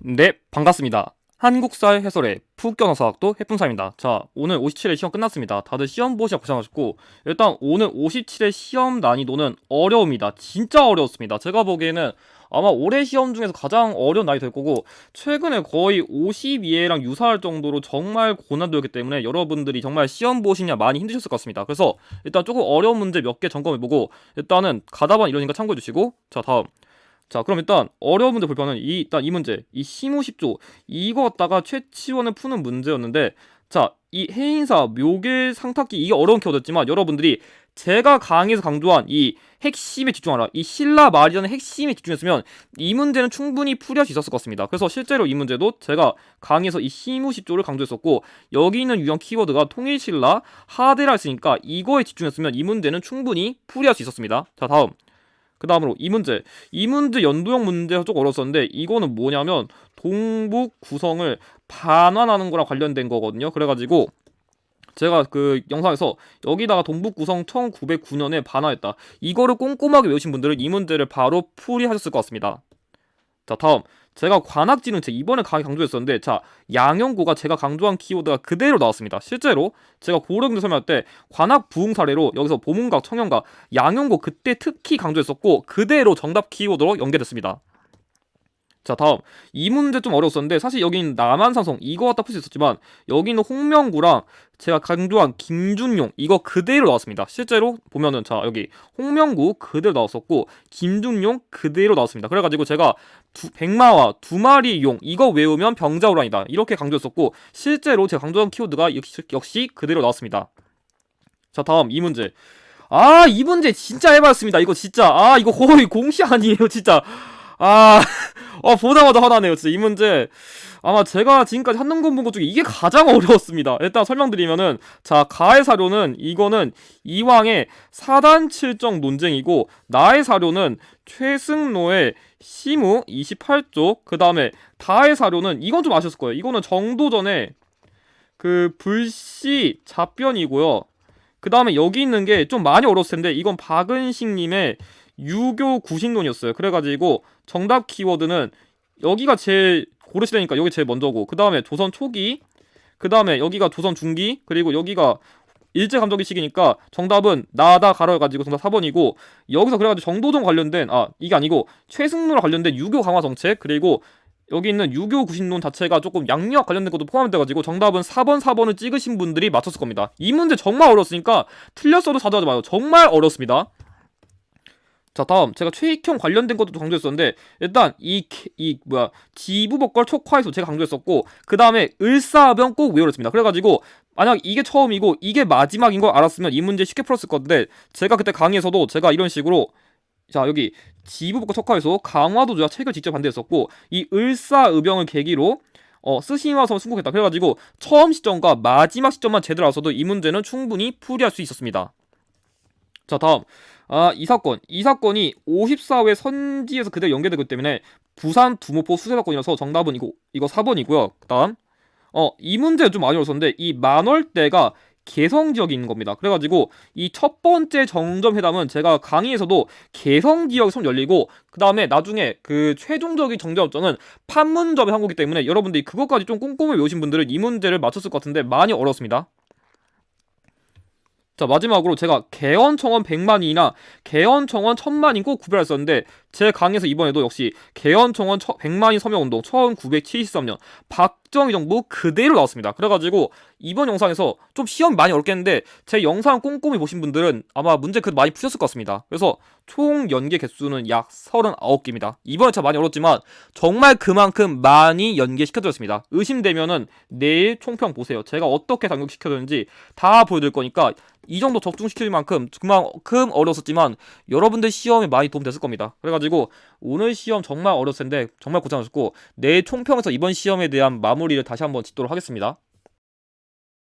네, 반갑습니다. 한국사의 해설의 푹 껴넣어서 학도 해품사입니다. 자, 오늘 57회 시험 끝났습니다. 다들 시험 보시라 고생하셨고, 일단 오늘 57회 시험 난이도는 어려웁니다. 진짜 어려웠습니다. 제가 보기에는 아마 올해 시험 중에서 가장 어려운 난이 될 거고, 최근에 거의 52회랑 유사할 정도로 정말 고난도였기 때문에 여러분들이 정말 시험 보시냐 많이 힘드셨을 것 같습니다. 그래서 일단 조금 어려운 문제 몇 개 점검해보고, 일단은 가다반 이러니까 참고해주시고, 자, 다음. 자, 그럼 일단 어려운 문제 볼 거는 이 일단 이 문제, 이 시무 10조 이거 갖다가 최치원을 푸는 문제였는데, 자, 이 해인사 묘계 상탁기 이게 어려운 키워드였지만 여러분들이 제가 강의에서 강조한 이 핵심에 집중하라. 이 신라 말이라는 핵심에 집중했으면 이 문제는 충분히 풀이할 수 있었을 것 같습니다. 그래서 실제로 이 문제도 제가 강의에서 이 시무 10조를 강조했었고 여기 있는 유형 키워드가 통일신라 하대라 했으니까 이거에 집중했으면 이 문제는 충분히 풀이할 수 있었습니다. 자, 다음. 그 다음으로 이 문제. 이 문제 연도형 문제가 조금 어려웠었는데 이거는 뭐냐면 동북 구성을 반환하는 거랑 관련된 거거든요. 그래가지고 제가 그 영상에서 여기다가 동북 구성 1909년에 반환했다. 이거를 꼼꼼하게 외우신 분들은 이 문제를 바로 풀이하셨을 것 같습니다. 자 다음 제가 관악지능책 이번에 강의 강조했었는데 자 양형고가 제가 강조한 키워드가 그대로 나왔습니다. 실제로 제가 고려경제 설명할 때 관악 부흥 사례로 여기서 보문각, 청년각, 양형고 그때 특히 강조했었고 그대로 정답 키워드로 연계됐습니다. 자 다음. 이 문제 좀 어려웠었는데 사실 여기는 남한산성 이거 갖다 풀 수 있었지만 여기는 홍명구랑 제가 강조한 김준용 이거 그대로 나왔습니다. 실제로 보면은 자 여기 홍명구 그대로 나왔었고 김준용 그대로 나왔습니다. 그래가지고 제가 두, 백마와 두 마리 용 이거 외우면 병자호란이다. 이렇게 강조했었고 실제로 제가 강조한 키워드가 역시, 역시 그대로 나왔습니다. 자 다음 이 문제. 아 이 문제 진짜 해봤습니다. 이거 진짜. 아 이거 거의 공시 아니에요 진짜 아, 어, 보자마자 화나네요. 진짜 이 문제. 아마 제가 지금까지 한능 공부 것 중에 이게 가장 어려웠습니다. 일단 설명드리면은, 자, 가의 사료는 이거는 이왕의 사단 칠정 논쟁이고, 나의 사료는 최승로의 시무 28쪽, 그 다음에 다의 사료는 이건 좀 아셨을 거예요. 이거는 정도전에 그 불씨 답변이고요. 그 다음에 여기 있는 게 좀 많이 어려웠을 텐데, 이건 박은식님의 유교 구신론이었어요. 그래가지고 정답 키워드는 여기가 제일 고르시라니까 여기 제일 먼저고 그 다음에 조선 초기 그 다음에 여기가 조선 중기 그리고 여기가 일제 감정기 시기니까 정답은 나다 가로 해가지고 정답 4번이고 여기서 그래가지고 정도전 관련된 아 이게 아니고 최승로랑 관련된 유교 강화 정책 그리고 여기 있는 유교 구신론 자체가 조금 양력 관련된 것도 포함돼가지고 정답은 4번 4번을 찍으신 분들이 맞췄을 겁니다. 이 문제 정말 어려웠으니까 틀렸어도 자주하지 마요. 정말 어렵습니다. 자 다음 제가 최익형 관련된 것도 강조했었는데 일단 이 이 뭐야 지부복걸 촉화해서 제가 강조했었고 그 다음에 을사병 꼭 외우랬습니다. 그래가지고 만약 이게 처음이고 이게 마지막인 걸 알았으면 이 문제 쉽게 풀었을 건데 제가 그때 강의에서도 제가 이런 식으로 자 여기 지부복걸 촉화해서 강화도주와 책을 직접 반대했었고 이 을사의병을 계기로 어, 스시마 섬 승국했다. 그래가지고 처음 시점과 마지막 시점만 제대로 알았어도 이 문제는 충분히 풀이할 수 있었습니다. 자 다음 아, 이 사건. 이 사건이 54회 선지에서 그대로 연계되기 때문에 부산 두모포 수세 사건이라서 정답은 이거 이거 4번이고요. 그다음 어, 이 문제 좀 많이 어려웠는데 이 만월대가 개성 지역이 있는 겁니다. 그래가지고 이 첫 번째 정점 회담은 제가 강의에서도 개성 지역이 손 열리고 그 다음에 나중에 그 최종적인 정점점은 판문점의 항구기 때문에 여러분들이 그것까지 좀 꼼꼼히 외우신 분들은 이 문제를 맞췄을 것 같은데 많이 어렵습니다. 자 마지막으로 제가 개헌 청원 100만이나 개헌 청원 1000만인 꼭 구별했었는데 제 강의에서 이번에도 역시 개헌청원 100만인 서명운동 1973년 박정희 정부 그대로 나왔습니다. 그래가지고 이번 영상에서 좀 시험이 많이 어렵겠는데 제 영상 꼼꼼히 보신 분들은 아마 문제 그 많이 푸셨을 것 같습니다. 그래서 총 연계 개수는 약 39개입니다. 이번에 참 많이 어렵지만 정말 그만큼 많이 연계시켜드렸습니다. 의심되면은 내일 총평 보세요. 제가 어떻게 당격시켜드렸는지 다 보여드릴 거니까 이 정도 적중시킬 만큼 그만큼 어려웠었지만 여러분들 시험에 많이 도움됐을 겁니다. 그래가지고 오늘 시험 정말 어려웠을 텐데 정말 고생하셨고 내일 총평에서 이번 시험에 대한 마무리를 다시 한번 짓도록 하겠습니다.